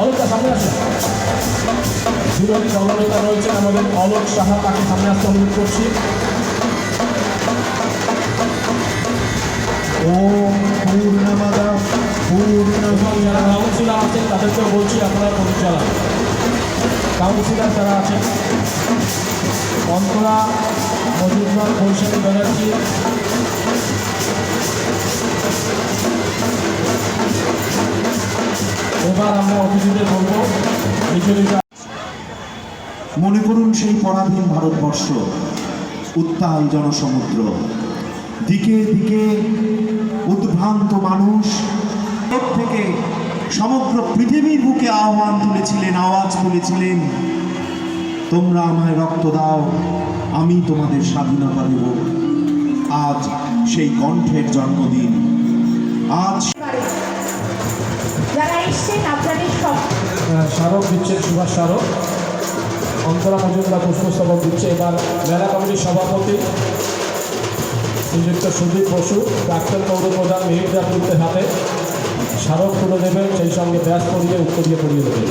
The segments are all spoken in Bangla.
অলকা সামনে আসেন বিরোধী দলনেতা রয়েছেন আমাদের অলোক সাহা তাকে সামনে আসতে অনুরোধ করছি। ওম পূর্ণমদ পূর্ণম এবং যারা কাউন্সিলর আছেন তাদেরকেও বলছি আপনারা পরিচালক। কাউন্সিলর যারা আছেন অন্তরা মজুমদার বৈশাখী ব্যানার্জি এবার আমরা অতিথিদের বলব মনে করুন সেই পরাধীন ভারতবর্ষ, উত্তাল জনসমুদ্র। দিকে দিকে উদ্ভ্রান্ত মানুষ থেকে সমগ্র পৃথিবীর বুকে আহ্বান তুলেছিলেন, আওয়াজ তুলেছিলেন, তোমরা আমায় রক্ত দাও, আমি তোমাদের স্বাধীনতা দেব। আজ সেই কণ্ঠের জন্মদিন। আজ এসছেন স্মারক দিচ্ছেন সুভাষ স্মারক। অন্তরা মজুমদার পুষ্পস্তবক দিচ্ছে। এবার মেলা কমিটির সভাপতি শ্রীযুক্ত সুদীপ বসু প্রাক্তন পৌরপ্রধান মিহির রাজগুপ্তের হাতে স্মারক তুলে দেবেন, সেই সঙ্গে ব্যাস পরিয়ে উত্তরীয় পরিয়ে দেবেন।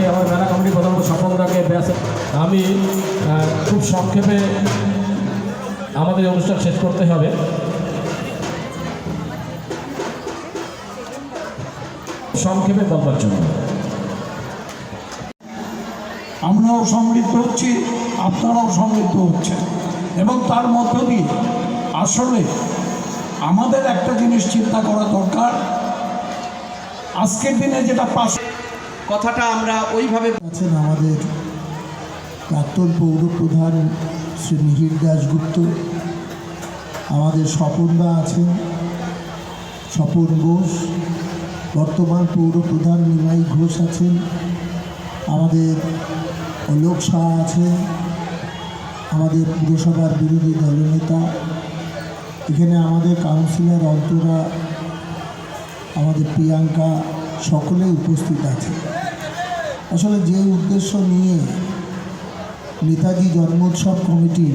স্বপনদাকে আমার মেলা কমিটির প্রধানত স্বপনদাকে ব্যাস আমি খুব সংক্ষেপে আমাদের অনুষ্ঠান শেষ করতে হবে। সংক্ষেপে বলবার জন্য। আমরাও সমৃদ্ধ হচ্ছি, আপনারাও সমৃদ্ধ হচ্ছেন। এবং তার মধ্য দিয়ে আসলে আমাদের একটা জিনিস চিন্তা করা দরকার। আজকের দিনে যেটা পাশ কথাটা আমরা ওইভাবে আছেন আমাদের প্রাক্তন পৌরপ্রধান শ্রী মিহির দাশগুপ্ত। আমাদের স্বপনদা আছেন, স্বপন ঘোষ। বর্তমান পৌরপ্রধান নিমাই ঘোষ আছেন। আমাদের অলোক শাহ আছেন। আমাদের পুরসভার বিরোধী দলনেতা। এখানে আমাদের কাউন্সিলর অন্তরা, আমাদের প্রিয়াঙ্কা সকলেই উপস্থিত আছে আসলে যে উদ্দেশ্য নিয়ে নেতাজি জন্মোৎসব কমিটি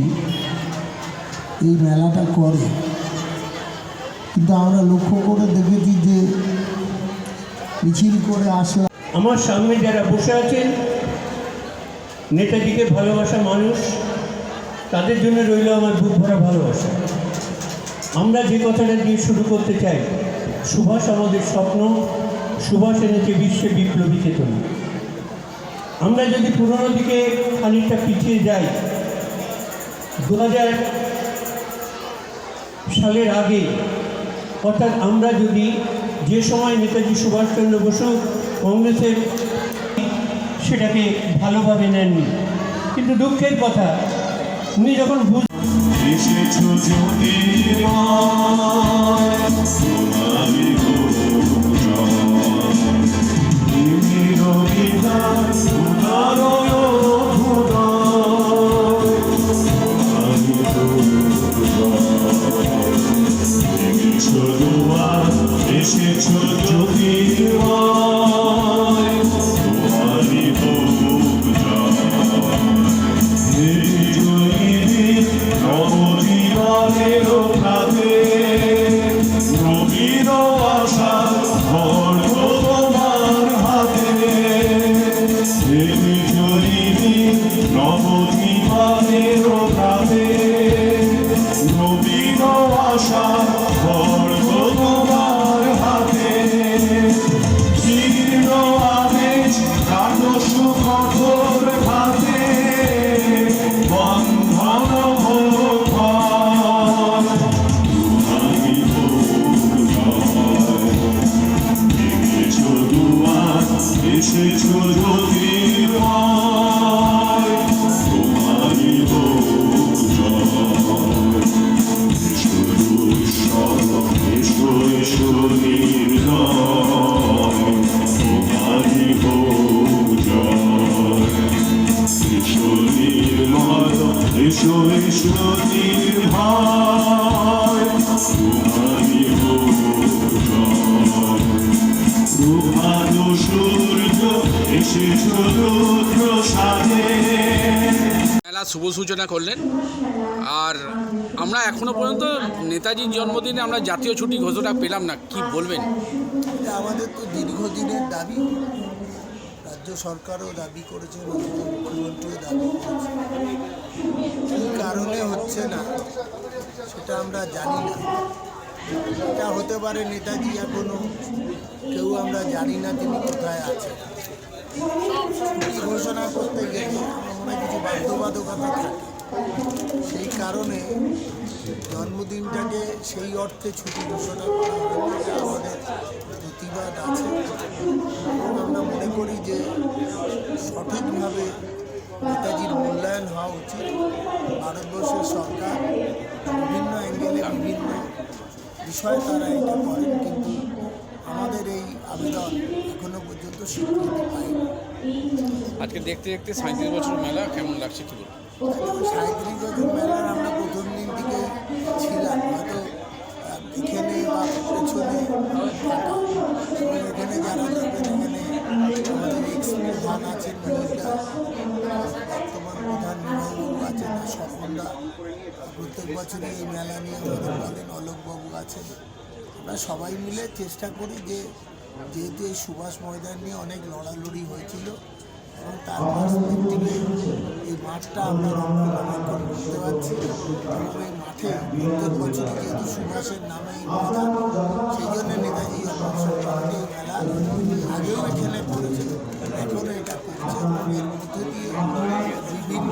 এই মেলাটা করে, কিন্তু আমরা লক্ষ্য করে দেখেছি যে মিছিল করে আসলে আমার সামনে যারা বসে আছেন, নেতাজিকে ভালোবাসা মানুষ, তাদের জন্য রইল আমার বুক ভরা ভালোবাসা। আমরা যে কথাটা দিয়ে শুরু করতে চাই, সুভাষ আমাদের স্বপ্ন, সুভাষ এনেছে বিশ্বে বিপ্লবী চেতনা। আমরা যদি পুরনো দিকে খানিকটা পিছিয়ে যাই দু হাজার সালের আগে, অর্থাৎ আমরা যদি যে সময় নেতাজি সুভাষচন্দ্র বসু কংগ্রেসের সেটাকে ভালোভাবে নেননি। কিন্তু দুঃখের কথা, উনি যখন বুঝ Lord. Oh, নবজীবনের ভাবে নবীন আশা মেলা শুভ সূচনা করলেন। আর আমরা এখনও পর্যন্ত নেতাজির জন্মদিনে আমরা জাতীয় ছুটি ঘোষণা পেলাম না। কি বলবেন? আমাদের তো দীর্ঘদিনের দাবি। রাজ্য সরকারও দাবি করেছে মুখ্যমন্ত্রীও দাবি হচ্ছে না, সেটা আমরা জানি না। এটা হতে পারে নেতাজি এখনও, কেউ আমরা জানি না তিনি কোথায় আছেন। ছুটি ঘোষণা করতে গেলে আমার কিছু বাধ্যবাধকতা থাকে। সেই কারণে জন্মদিনটাকে সেই অর্থে ছুটি ঘোষণা করা হয়নি আমাদের প্রতিবাদ আছে। আমরা মনে করি যে সঠিকভাবে নেতাজির মূল্যায়ন হওয়া উচিত। ভারতবর্ষের সরকার বিভিন্ন অ্যাঙ্গেলে বিভিন্ন বিষয়ে তারা এটা করেন কিন্তু আমাদের এই আবেদন এখনও পর্যন্ত স্বীকৃতি পায়নি। আজকে দেখতে দেখতে সাঁত্রিশ বছর মেলা কেমন লাগছে কি সাঁত্রিশ বছর মেলার আমরা প্রথম দিন থেকেই ছিলাম হয়তো এখানে বা পেছনে এখানে যারা দেখবেন এখানে আমাদের এক্স প্রধান আছেন বর্তমান প্রত্যেক বছরই এই মেলা নিয়ে আমাদের বলেন অলোকবাবু আছেন। আমরা সবাই মিলে চেষ্টা করি যে যেহেতু এই সুভাষ ময়দান নিয়ে অনেক লড়ালড়ি হয়েছিল এবং তার পার্সপেক্টিভে এই মাঠটা আমরা রক্ষণাবেক্ষণ করতে পারছি। এবং এই মাঠে প্রত্যেক বছরই যেহেতু সুভাষের নামে এই ময়দান সেই জন্য নেতাজি এই মেলা আগেও এখানে করেছিল। এখনও এটা করছে। এবং এর মধ্য দিয়ে বিভিন্ন